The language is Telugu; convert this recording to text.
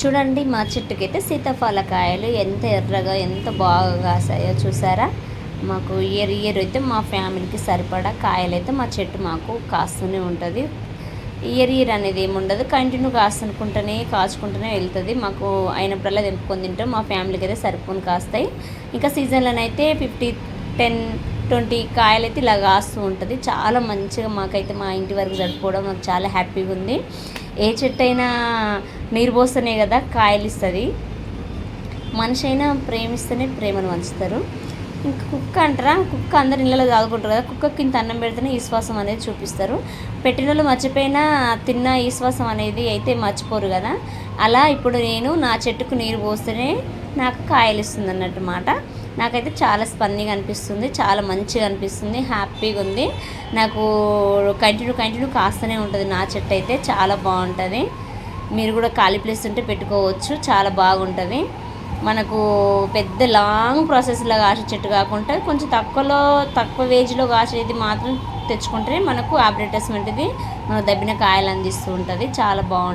చూడండి మా చెట్టుకైతే సీతాఫల కాయలు ఎంత ఎర్రగా ఎంత బాగా కాసాయో చూసారా? మాకు ఇయర్ ఇయర్ అయితే మా ఫ్యామిలీకి సరిపడా కాయలు అయితే మా చెట్టు మాకు కాస్తూనే ఉంటుంది. ఇయర్ ఇయర్ అనేది ఏమి ఉండదు కంటిన్యూ కాస్తునుకుంటూనే కాచుకుంటూనే వెళ్తుంది. మాకు అయినప్పుడల్లా తెంపుకొని తింటాం. మా ఫ్యామిలీకి అయితే సరిపోని కాస్తాయి. ఇంకా సీజన్లోనైతే ఫిఫ్టీ టెన్ ట్వంటీ కాయలు అయితే ఇలా కాస్తూ ఉంటుంది. చాలా మంచిగా మాకైతే మా ఇంటి వరకు జరుపుకోవడం నాకు చాలా హ్యాపీగా ఉంది. ఏ చెట్టు అయినా నీరు పోస్తేనే కదా కాయలు ఇస్తుంది మనిషి అయినా ప్రేమిస్తేనే ప్రేమను పంచుతారు ఇంకా కుక్క అంటారా? కుక్క అందరు ఇళ్ళలో దాగుకుంటారు కదా కుక్కకి ఇంత అన్నం పెడితేనే విశ్వాసం అనేది చూపిస్తారు. పెట్టిన వాళ్ళు మర్చిపోయినా తిన్న విశ్వాసం అనేది అయితే మర్చిపోరు కదా. అలా ఇప్పుడు నేను నా చెట్టుకు నీరు పోస్తేనే నాకు కాయలు ఇస్తుంది అన్నట్టు మాట. నాకైతే చాలా స్పందిగా అనిపిస్తుంది చాలా మంచిగా అనిపిస్తుంది హ్యాపీగా ఉంది. నాకు కంటిన్యూ కంటిన్యూ కాస్తూనే ఉంటుంది నా చెట్టు అయితే చాలా బాగుంటుంది. మీరు కూడా ఖాళీ ప్లేస్ ఉంటే పెట్టుకోవచ్చు చాలా బాగుంటుంది. మనకు పెద్ద లాంగ్ ప్రాసెస్లో కాసే చెట్టు కాకుండా కొంచెం తక్కువలో తక్కువ వేజ్లో కాసేది మాత్రం తెచ్చుకుంటే మనకు అడ్వర్టైజ్మెంట్ది మనకు దబ్బిన కాయలు అందిస్తూ ఉంటుంది. చాలా బాగుంటుంది.